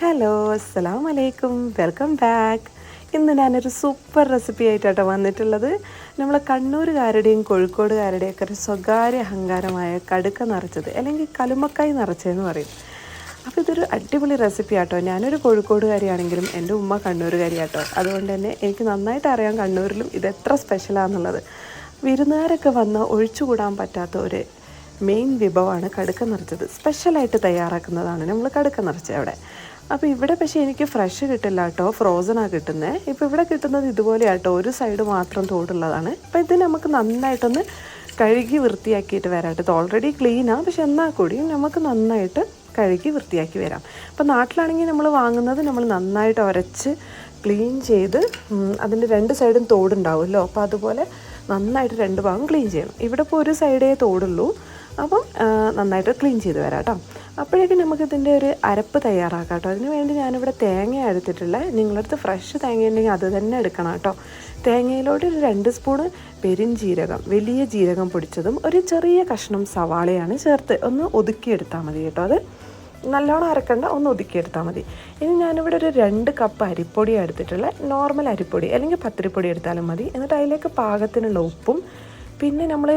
Hello അസ്സലാം വലൈക്കും welcome back ഇന്ന് ഞാനൊരു സൂപ്പർ റെസിപ്പി ആയിട്ടാണ് വന്നിട്ടുള്ളത്. നമ്മൾ കണ്ണൂരുകാരുടെയും കോഴിക്കോടുകാരുടെയും ഒക്കെ ഒരു സ്വകാര്യ അഹങ്കാരമായ കടുക്ക നിറച്ചത് അല്ലെങ്കിൽ കലുമക്കായി നിറച്ചതെന്ന് പറയും. അപ്പോൾ ഇതൊരു അടിപൊളി റെസിപ്പി ആട്ടോ. ഞാനൊരു കോഴിക്കോടുകാരിയാണെങ്കിലും എന്റെ ഉമ്മ കണ്ണൂരുകാരിയാട്ടോ. അതുകൊണ്ട് തന്നെ എനിക്ക് നന്നായിട്ട് അറിയാം കണ്ണൂരിലും ഇത് എത്ര സ്പെഷ്യലാണെന്നുള്ളത് വിരുന്നുകാരൊക്കെ വന്ന് ഒഴിച്ചുകൂടാൻ പറ്റാത്ത ഒരു മെയിൻ വിഭവമാണ് കടുക്ക നിറച്ചത്. സ്പെഷ്യലായിട്ട് തയ്യാറാക്കുന്നതാണ് നമ്മൾ കടുക്ക നിറച്ചത് അവിടെ. അപ്പോൾ ഇവിടെ പക്ഷേ എനിക്ക് ഫ്രഷ് കിട്ടില്ല കേട്ടോ ഫ്രോസണാണ് കിട്ടുന്നത് ഇപ്പോൾ ഇവിടെ കിട്ടുന്നത് ഇതുപോലെയാട്ടോ ഒരു സൈഡ് മാത്രം തോടുള്ളതാണ്. അപ്പോൾ ഇത് നമുക്ക് നന്നായിട്ടൊന്ന് കഴുകി വൃത്തിയാക്കിയിട്ട് വരാട്ടോ ഇത് ഓൾറെഡി ക്ലീനാണ് പക്ഷെ എന്നാൽ കൂടിയും നമുക്ക് നന്നായിട്ട് കഴുകി വൃത്തിയാക്കി വരാം. അപ്പോൾ നാട്ടിലാണെങ്കിൽ നമ്മൾ വാങ്ങുന്നത് നമ്മൾ നന്നായിട്ട് ഉരച്ച് ക്ലീൻ ചെയ്ത് അതിന്റെ രണ്ട് സൈഡും തോടുണ്ടാവുമല്ലോ. അപ്പോൾ അതുപോലെ നന്നായിട്ട് രണ്ട് ഭാഗം ക്ലീൻ ചെയ്യണം. ഇവിടെ ഇപ്പോൾ ഒരു സൈഡേ തോടുള്ളൂ. അപ്പം നന്നായിട്ട് ക്ലീൻ ചെയ്ത് വരാം കേട്ടോ. അപ്പോഴേക്കും നമുക്കിതിന്റെ ഒരു അരപ്പ് തയ്യാറാക്കാം കേട്ടോ. അതിന് വേണ്ടി ഞാനിവിടെ തേങ്ങ എടുത്തിട്ടുള്ളത് നിങ്ങളടുത്ത് ഫ്രഷ് തേങ്ങ ഉണ്ടെങ്കിൽ അത് തന്നെ എടുക്കണം കേട്ടോ. തേങ്ങയിലോട്ട് ഒരു രണ്ട് സ്പൂണ് പെരിഞ്ജീരകം വലിയ ജീരകം പൊടിച്ചതും ഒരു ചെറിയ കഷ്ണം സവാളയാണ് ചേർത്ത് ഒന്ന് ഒതുക്കിയെടുത്താൽ മതി കേട്ടോ. അത് നല്ലോണം അരക്കണ്ട ഒന്ന് ഒതുക്കിയെടുത്താൽ മതി. ഇനി ഞാനിവിടെ ഒരു രണ്ട് കപ്പ് അരിപ്പൊടി എടുത്തിട്ടുള്ള നോർമൽ അരിപ്പൊടി അല്ലെങ്കിൽ പത്തിരിപ്പൊടി എടുത്താലും മതി. എന്നിട്ട് അതിലേക്ക് പാകത്തിനുള്ള ഉപ്പും പിന്നെ നമ്മൾ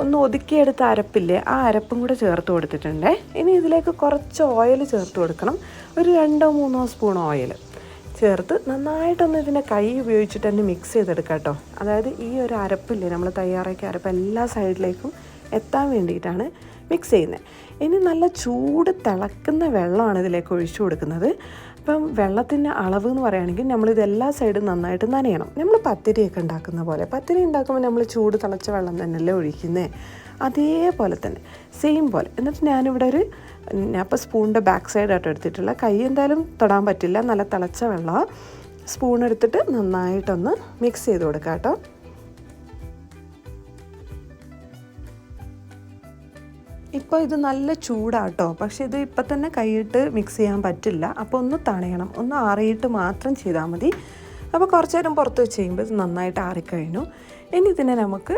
ഒന്ന് ഒതുക്കിയെടുത്ത അരപ്പില്ലേ ആ അരപ്പും കൂടെ ചേർത്ത് കൊടുത്തിട്ടുണ്ട്. ഇനി ഇതിലേക്ക് കുറച്ച് ഓയിൽ ചേർത്ത് കൊടുക്കണം. ഒരു രണ്ടോ മൂന്നോ സ്പൂൺ ഓയിൽ ചേർത്ത് നന്നായിട്ടൊന്ന് ഇതിനെ കൈ ഉപയോഗിച്ചിട്ട് തന്നെ മിക്സ് ചെയ്തെടുക്കാം കേട്ടോ. അതായത് ഈ ഒരു അരപ്പില്ലേ നമ്മൾ തയ്യാറാക്കിയ അരപ്പ് എല്ലാ സൈഡിലേക്കും എത്താൻ വേണ്ടിയിട്ടാണ് മിക്സ് ചെയ്യുന്നത്. ഇനി നല്ല ചൂട് തിളക്കുന്ന വെള്ളമാണ് ഇതിലേക്ക് ഒഴിച്ചു കൊടുക്കുന്നത്. അപ്പം വെള്ളത്തിന്റെ അളവ് എന്ന് പറയുകയാണെങ്കിൽ നമ്മളിത് എല്ലാ സൈഡും നന്നായിട്ട് നനയണം. നമ്മൾ പത്തിരിയൊക്കെ ഉണ്ടാക്കുന്ന പോലെ. പത്തിരി ഉണ്ടാക്കുമ്പോൾ നമ്മൾ ചൂട് തിളച്ച വെള്ളം തന്നെയല്ലേ ഒഴിക്കുന്നത് അതേപോലെ തന്നെ സെയിം പോലെ. എന്നിട്ട് ഞാനിവിടെ ഒരു ഞാനിപ്പോൾ സ്പൂണിന്റെ ബാക്ക് സൈഡായിട്ട് എടുത്തിട്ടുള്ള കൈ എന്തായാലും തൊടാൻ പറ്റില്ല. നല്ല തിളച്ച വെള്ളം സ്പൂൺ എടുത്തിട്ട് നന്നായിട്ടൊന്ന് മിക്സ് ചെയ്ത് കൊടുക്കാം കേട്ടോ. ഇപ്പോൾ ഇത് നല്ല ചൂടാട്ടോ. പക്ഷേ ഇത് ഇപ്പം തന്നെ കൈയിട്ട് മിക്സ് ചെയ്യാൻ പറ്റില്ല. അപ്പോൾ ഒന്ന് തണയണം. ഒന്ന് ആറിയിട്ട് മാത്രം ചെയ്താൽ മതി. അപ്പോൾ കുറച്ച് നേരം പുറത്ത് വെച്ച് കഴിയുമ്പോൾ ഇത് നന്നായിട്ട് ആറിക്കഴിഞ്ഞു. ഇനി ഇതിനെ നമുക്ക്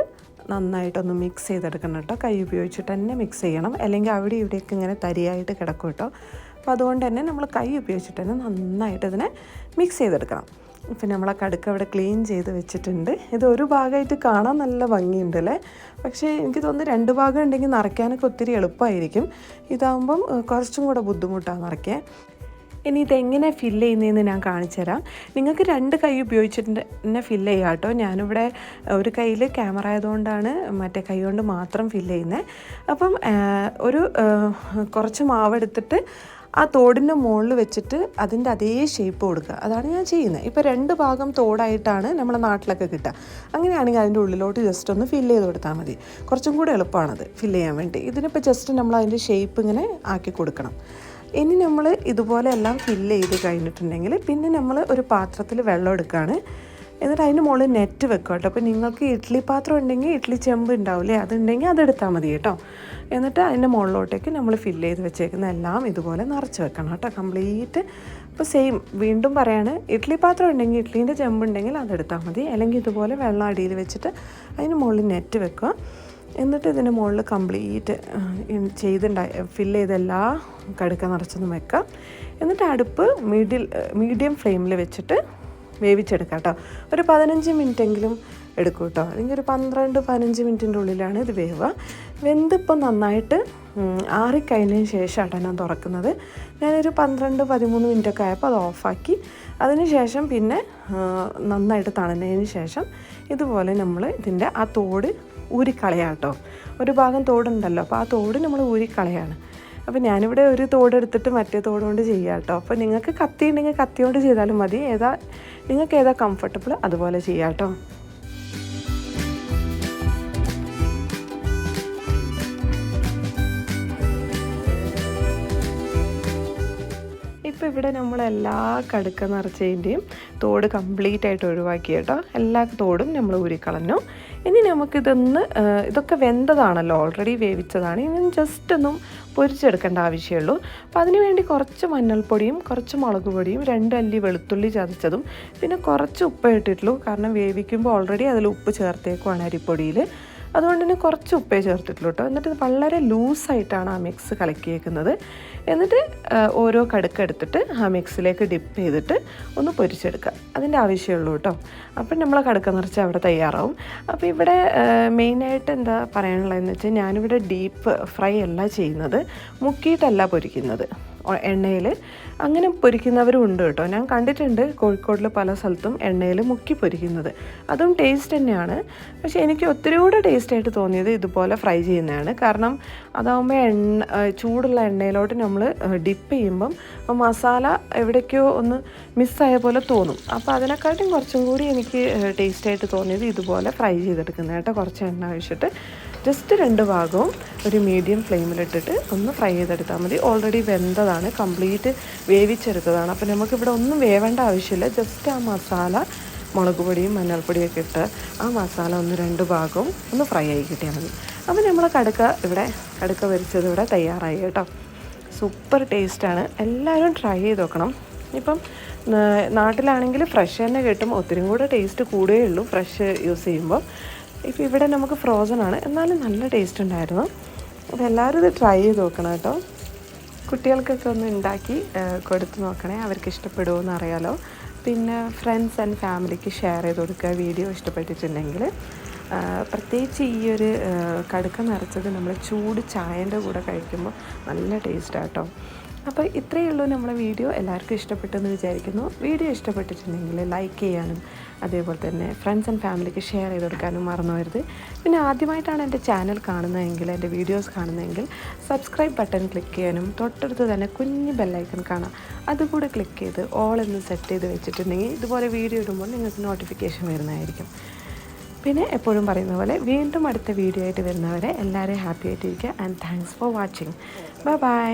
നന്നായിട്ടൊന്ന് മിക്സ് ചെയ്തെടുക്കണം കേട്ടോ കൈ ഉപയോഗിച്ചിട്ട് തന്നെ മിക്സ് ചെയ്യണം. അല്ലെങ്കിൽ അവിടെ ഇവിടെയൊക്കെ ഇങ്ങനെ തരിയായിട്ട് കിടക്കും കേട്ടോ അപ്പോൾ അതുകൊണ്ട് തന്നെ നമ്മൾ കൈ ഉപയോഗിച്ചിട്ട് തന്നെ നന്നായിട്ട് ഇതിനെ മിക്സ് ചെയ്തെടുക്കണം. ഇപ്പം നമ്മളെ കടുക്ക അവിടെ ക്ലീൻ ചെയ്ത് വെച്ചിട്ടുണ്ട്. ഇത് ഒരു ഭാഗമായിട്ട് കാണാൻ നല്ല ഭംഗിയുണ്ട് അല്ലേ പക്ഷേ എനിക്ക് തോന്നുന്നു രണ്ട് ഭാഗം ഉണ്ടെങ്കിൽ നിറയ്ക്കാനൊക്കെ ഒത്തിരി എളുപ്പമായിരിക്കും. ഇതാകുമ്പം കുറച്ചും കൂടെ ബുദ്ധിമുട്ടാണ് നിറയ്ക്കാൻ. ഇനി ഇതെങ്ങനെ ഫില്ല് ചെയ്യുന്നതെന്ന് ഞാൻ കാണിച്ചു തരാം. നിങ്ങൾക്ക് രണ്ട് കൈ ഉപയോഗിച്ചിട്ട് തന്നെ ഫില്ല് ചെയ്യാം കേട്ടോ. ഞാനിവിടെ ഒരു കയ്യിൽ ക്യാമറ ആയതുകൊണ്ടാണ് മറ്റേ കൈ കൊണ്ട് മാത്രം ഫില്ല് ചെയ്യുന്നത്. അപ്പം ഒരു കുറച്ച് മാവെടുത്തിട്ട് ആ തോടിന്റെ മുകളിൽ വെച്ചിട്ട് അതിന്റെ അതേ ഷേപ്പ് കൊടുക്കുക. അതാണ് ഞാൻ ചെയ്യുന്നത്. ഇപ്പോൾ രണ്ട് ഭാഗം തോടായിട്ടാണ് നമ്മുടെ നാട്ടിലൊക്കെ കിട്ടുക. അങ്ങനെയാണെങ്കിൽ അതിന്റെ ഉള്ളിലോട്ട് ജസ്റ്റ് ഒന്ന് ഫില്ല് ചെയ്ത് കൊടുത്താൽ മതി. കുറച്ചും കൂടെ എളുപ്പമാണത് ഫില്ല് ചെയ്യാൻ വേണ്ടി. ഇതിനിപ്പോൾ ജസ്റ്റ് നമ്മൾ അതിന്റെ ഷേപ്പ് ഇങ്ങനെ ആക്കി കൊടുക്കണം. ഇനി നമ്മൾ ഇതുപോലെ എല്ലാം ഫില്ല് ചെയ്ത് കഴിഞ്ഞിട്ടുണ്ടെങ്കിൽ പിന്നെ നമ്മൾ ഒരു പാത്രത്തിൽ വെള്ളം എടുക്കുകയാണ്. എന്നിട്ട് അതിന് മുകളിൽ നെറ്റ് വെക്കുക കേട്ടോ. അപ്പോൾ നിങ്ങൾക്ക് ഇഡ്ഡലി പാത്രം ഉണ്ടെങ്കിൽ ഇഡ്ഡലി ചെമ്പ് ഉണ്ടാവില്ലേ അതുണ്ടെങ്കിൽ അതെടുത്താൽ മതി കേട്ടോ. എന്നിട്ട് അതിന്റെ മുകളിലോട്ടേക്ക് നമ്മൾ ഫില്ല് ചെയ്ത് വെച്ചേക്കുന്ന എല്ലാം ഇതുപോലെ നിറച്ച് വെക്കണം കേട്ടോ. കംപ്ലീറ്റ് ഇപ്പോൾ സെയിം വീണ്ടും പറയാണ് ഇഡ്ഡലി പാത്രം ഉണ്ടെങ്കിൽ ഇഡ്ഡലീന്റെ ചെമ്പ് ഉണ്ടെങ്കിൽ അതെടുത്താൽ മതി. അല്ലെങ്കിൽ ഇതുപോലെ വെള്ളം അടിയിൽ വെച്ചിട്ട് അതിന് മുകളിൽ നെറ്റ് വെക്കുക. എന്നിട്ട് ഇതിന്റെ മുകളിൽ കംപ്ലീറ്റ് ചെയ്തുണ്ടായി ഫില്ല് ചെയ്തെല്ലാ കടുക്ക നിറച്ചൊന്നും വെക്കാം എന്നിട്ട് അടുപ്പ് മീഡിയം മീഡിയം ഫ്ലെയിമിൽ വെച്ചിട്ട് വേവിച്ചെടുക്കാം കേട്ടോ. ഒരു പതിനഞ്ച് മിനിറ്റെങ്കിലും എടുക്കും കേട്ടോ അല്ലെങ്കിൽ ഒരു പന്ത്രണ്ട് പതിനഞ്ച് മിനിറ്റിന്റെ ഉള്ളിലാണ് ഇത് വേവുക. വെന്തിപ്പം നന്നായിട്ട് ആറിക്കഴിഞ്ഞതിന് ശേഷമാണ് ഞാൻ തുറക്കുന്നത്. ഞാനൊരു പന്ത്രണ്ട് പതിമൂന്ന് മിനിറ്റൊക്കെ ആയപ്പോൾ അത് ഓഫാക്കി. അതിന് ശേഷം പിന്നെ നന്നായിട്ട് തണുന്നതിന് ശേഷം ഇതുപോലെ നമ്മൾ ഇതിന്റെ ആ തോട് ഊരിക്കളയാം കേട്ടോ. ഒരു ഭാഗം തോടുണ്ടല്ലോ അപ്പോൾ ആ തോട് നമ്മൾ ഊരിക്കളയാണ്. അപ്പോൾ ഞാനിവിടെ ഒരു തോടെടുത്തിട്ട് മറ്റേ തോട് കൊണ്ട് ചെയ്യാം കേട്ടോ. അപ്പോൾ നിങ്ങൾക്ക് കത്തി ഉണ്ടെങ്കിൽ കത്തി കൊണ്ട് ചെയ്താലും മതി. ഏതാ നിങ്ങൾക്ക് ഏതാ കംഫർട്ടബിൾ അതുപോലെ ചെയ്യാം കേട്ടോ. ഇപ്പോൾ ഇവിടെ നമ്മൾ എല്ലാ കടുക്ക നിറച്ചതിന്റെയും തോട് കംപ്ലീറ്റ് ആയിട്ട് ഒഴിവാക്കി കേട്ടോ. എല്ലാ തോടും നമ്മൾ ഊരിക്കളഞ്ഞു. ഇനി നമുക്കിതൊന്ന് ഇതൊക്കെ വെന്തതാണല്ലോ ഓൾറെഡി വേവിച്ചതാണ്. ഇനി ജസ്റ്റ് ഒന്നും പൊരിച്ചെടുക്കേണ്ട ആവശ്യമുള്ളൂ. അപ്പോൾ അതിന് വേണ്ടി കുറച്ച് മഞ്ഞൾപ്പൊടിയും കുറച്ച് മുളക് പൊടിയും രണ്ട് അല്ലി വെളുത്തുള്ളി ചതച്ചതും പിന്നെ കുറച്ച് ഉപ്പ് ഇട്ടിട്ടുള്ളൂ. കാരണം വേവിക്കുമ്പോൾ ഓൾറെഡി അതിൽ ഉപ്പ് ചേർത്തേക്കുവാണ് അരിപ്പൊടിയിൽ അതുകൊണ്ട് തന്നെ കുറച്ച് ഉപ്പേ ചേർത്തിട്ടുള്ളൂ കേട്ടോ. എന്നിട്ട് വളരെ ലൂസായിട്ടാണ് ആ മിക്സ് കലക്കിയേക്കുന്നത്. എന്നിട്ട് ഓരോ കടുക്ക് എടുത്തിട്ട് ആ മിക്സിലേക്ക് ഡിപ്പ് ചെയ്തിട്ട് ഒന്ന് പൊരിച്ചെടുക്കുക. അതിന്റെ ആവശ്യമുള്ളൂ കേട്ടോ. അപ്പം നമ്മൾ കടുക്ക നിറച്ച് അവിടെ തയ്യാറാവും. അപ്പോൾ ഇവിടെ മെയിനായിട്ട് എന്താ പറയാനുള്ളതെന്ന് വെച്ചാൽ ഞാനിവിടെ ഡീപ്പ് ഫ്രൈ അല്ല ചെയ്യുന്നത്. മുക്കിയിട്ടല്ല പൊരിക്കുന്നത്. എണ്ണയിൽ അങ്ങനെ പൊരിക്കുന്നവരും ഉണ്ട് കേട്ടോ. ഞാൻ കണ്ടിട്ടുണ്ട് കോഴിക്കോടിൽ പല സ്ഥലത്തും എണ്ണയിൽ മുക്കി പൊരിക്കുന്നത്. അതും ടേസ്റ്റ് തന്നെയാണ്. പക്ഷേ എനിക്ക് ഒത്തിരി കൂടെ ടേസ്റ്റായിട്ട് തോന്നിയത് ഇതുപോലെ ഫ്രൈ ചെയ്യുന്നതാണ്. കാരണം അതാകുമ്പോൾ എണ്ണ ചൂടുള്ള എണ്ണയിലോട്ട് നമ്മൾ ഡിപ്പ് ചെയ്യുമ്പം മസാല എവിടേക്കോ ഒന്ന് മിസ്സായ പോലെ തോന്നും. അപ്പോൾ അതിനെക്കാട്ടും കുറച്ചും കൂടി എനിക്ക് ടേസ്റ്റായിട്ട് തോന്നിയത് ഇതുപോലെ ഫ്രൈ ചെയ്തെടുക്കുന്നത് കേട്ടോ. കുറച്ച് എണ്ണ ഒഴിച്ചിട്ട്. ജസ്റ്റ് രണ്ട് ഭാഗവും ഒരു മീഡിയം ഫ്ലെയിമിലിട്ടിട്ട് ഒന്ന് ഫ്രൈ ചെയ്തെടുത്താൽ മതി. ഓൾറെഡി വെന്തതാണ് കംപ്ലീറ്റ് വേവിച്ചെടുത്തതാണ്. അപ്പോൾ നമുക്കിവിടെ ഒന്നും വേവേണ്ട ആവശ്യമില്ല. ജസ്റ്റ് ആ മസാല മുളക് പൊടിയും മഞ്ഞൾപ്പൊടിയും ഒക്കെ ഇട്ട് ആ മസാല ഒന്ന് രണ്ട് ഭാഗവും ഒന്ന് ഫ്രൈ ആയി കിട്ടിയാൽ മതി. അപ്പോൾ നമ്മൾ കടുക്ക ഇവിടെ കടുക്ക വരിച്ചത് ഇവിടെ തയ്യാറായി കേട്ടോ. സൂപ്പർ ടേസ്റ്റാണ് എല്ലാവരും ട്രൈ ചെയ്ത് നോക്കണം. ഇപ്പം നാട്ടിലാണെങ്കിൽ ഫ്രഷ് തന്നെ കിട്ടും. ഒത്തിരി കൂടെ ടേസ്റ്റ് കൂടുകയുള്ളൂ ഫ്രഷ് യൂസ് ചെയ്യുമ്പോൾ ഇപ്പോൾ ഇവിടെ നമുക്ക് ഫ്രോസൺ ആണ്. എന്നാലും നല്ല ടേസ്റ്റ് ഉണ്ടായിരുന്നു. അപ്പോൾ എല്ലാവരും ഇത് ട്രൈ ചെയ്ത് നോക്കണം കേട്ടോ. കുട്ടികൾക്കൊക്കെ ഒന്ന് ഉണ്ടാക്കി കൊടുത്തു നോക്കണേ. അവർക്ക് ഇഷ്ടപ്പെടുമോ എന്ന് അറിയാലോ. പിന്നെ ഫ്രണ്ട്സ് ആൻഡ് ഫാമിലിക്ക് ഷെയർ ചെയ്ത് കൊടുക്കുക വീഡിയോ ഇഷ്ടപ്പെട്ടിട്ടുണ്ടെങ്കിൽ പ്രത്യേകിച്ച് ഈ ഒരു കടുക്ക നിറച്ചത് നമ്മൾ ചൂട് ചായന്റെ കൂടെ കഴിക്കുമ്പോൾ നല്ല ടേസ്റ്റാണ് കേട്ടോ. അപ്പോൾ ഇത്രയേ ഉള്ളൂ നമ്മളെ വീഡിയോ. എല്ലാവർക്കും ഇഷ്ടപ്പെട്ടെന്ന് വിചാരിക്കുന്നു. വീഡിയോ ഇഷ്ടപ്പെട്ടിട്ടുണ്ടെങ്കിൽ ലൈക്ക് ചെയ്യാനും അതേപോലെ തന്നെ ഫ്രണ്ട്സ് ആൻഡ് ഫാമിലിക്ക് ഷെയർ ചെയ്ത് കൊടുക്കാനും മറന്നു വരുത് പിന്നെ ആദ്യമായിട്ടാണ് എന്റെ ചാനൽ കാണുന്നതെങ്കിൽ എന്റെ വീഡിയോസ് കാണുന്നതെങ്കിൽ സബ്സ്ക്രൈബ് ബട്ടൺ ക്ലിക്ക് ചെയ്യാനും തൊട്ടടുത്ത് തന്നെ കുഞ്ഞ് ബെല്ലൈക്കൺ കാണാം. അതുകൂടെ ക്ലിക്ക് ചെയ്ത് ഓൾ എന്ന് സെറ്റ് ചെയ്ത് വെച്ചിട്ടുണ്ടെങ്കിൽ ഇതുപോലെ വീഡിയോ ഇടുമ്പോൾ നിങ്ങൾക്ക് നോട്ടിഫിക്കേഷൻ വരുന്നതായിരിക്കും. പിന്നെ എപ്പോഴും പറയുന്ന പോലെ വീണ്ടും അടുത്ത വീഡിയോ ആയിട്ട് വരുന്നവരെ എല്ലാവരെയും ഹാപ്പി ആയിട്ടിരിക്കുക. And thanks for watching bye bye